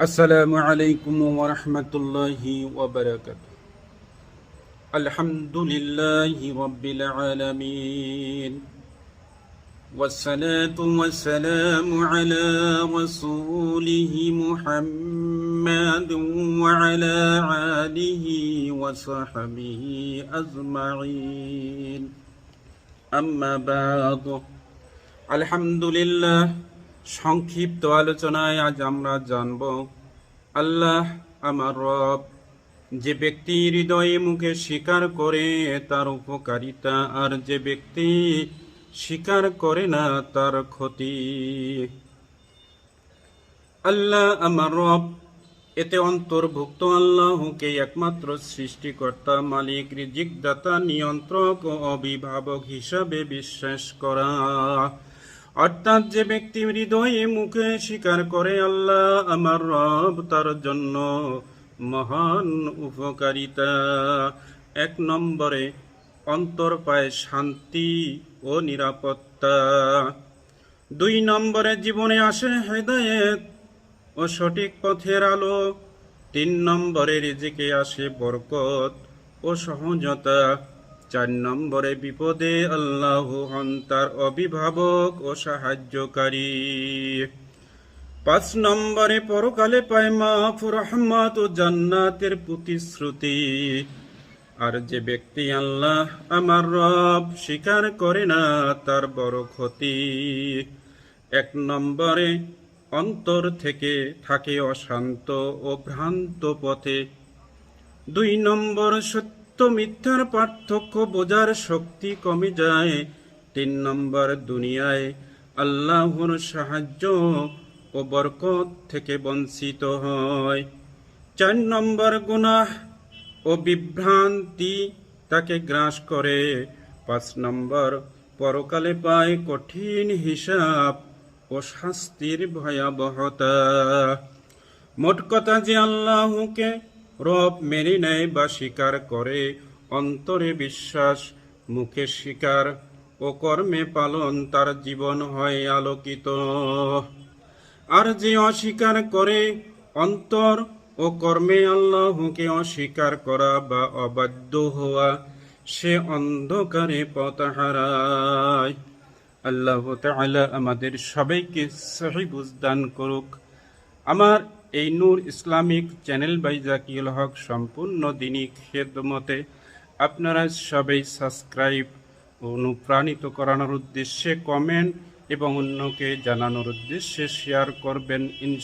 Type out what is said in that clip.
السلام عليكم ورحمة الله وبركاته. الحمد لله رب العالمين. والصلاة والسلام على رسوله محمد وعلى آله وصحبه أجمعين. أما بعد الحمد لله সংক্ষিপ্ত আলোচনায় আজ আমরা জানব, আল্লাহ আমার রব, যে ব্যক্তি হৃদয়ে মুখে স্বীকার করে তার উপকারিতা, আর যে ব্যক্তি স্বীকার করে না তার ক্ষতি। আল্লাহ আমার রব, এতে অন্তর্ভুক্ত আল্লাহকে একমাত্র সৃষ্টিকর্তা, মালিক, রিজিকদাতা, নিয়ন্ত্রক ও অভিভাবক হিসাবে বিশ্বাস করা। অর্থাৎ যে ব্যক্তি হৃদয়ে মুখে স্বীকার করে আল্লাহ, আমার রব তার জন্য মহান উপকারিতা। এক নম্বরে, অন্তর পায় শান্তি ও নিরাপত্তা। দুই নম্বরে, জীবনে আসে হেদায়েত ও সঠিক পথের আলো। তিন নম্বরে, রিজিকে আসে বরকত ও সহজতা। চার নম্বরে বিপদে আল্লাহ হন তার অভিভাবক ও সাহায্যকারী। পাঁচ নম্বরে পরকালে পায় মাফ, রহমত ও জান্নাতের প্রতিশ্রুতি। আর যে ব্যক্তি আল্লাহ আমার রব স্বীকার করে না, তার বড় ক্ষতি। এক নম্বরে অন্তর থেকে থাকে অশান্ত ও ভ্রান্ত পথে। দুই নম্বর সত্য মিথ্যার পার্থক্য বোঝার শক্তি কমে যায়। তিন নম্বর, দুনিয়ায় আল্লাহর সাহায্য ও বরকত থেকে বঞ্চিত হয়। চার নম্বর, গুনাহ ও বিভ্রান্তি তাকে গ্রাস করে। পাঁচ নম্বর, পরকালে পায় কঠিন হিসাব ও শাস্তির ভয়াবহতা। মোট কথা যে আল্লাহকে রব মেনে নেয় বা স্বীকার করে, অন্তরে বিশ্বাস, মুখে স্বীকার ও কর্মে পালন তার জীবন হয় আলোকিত। আর যে অস্বীকার করে, অন্তর ও কর্মে আল্লাহকে অস্বীকার করা বা অবাধ্য হওয়া, সে অন্ধকারে পথ হারায়। আল্লাহ আমাদের সবাইকে সহি বুঝদান করুক। আমার এই Noor Islamic channel by Zakiul Haque সম্পূর্ণ দিনী খেদমতে আপনারা সবাই সাবস্ক্রাইব অনুপ্রাণিত করানোর উদ্দেশ্যে কমেন্ট এবং অন্যকে জানানোর উদ্দেশ্যে শেয়ার করবেন ইনশা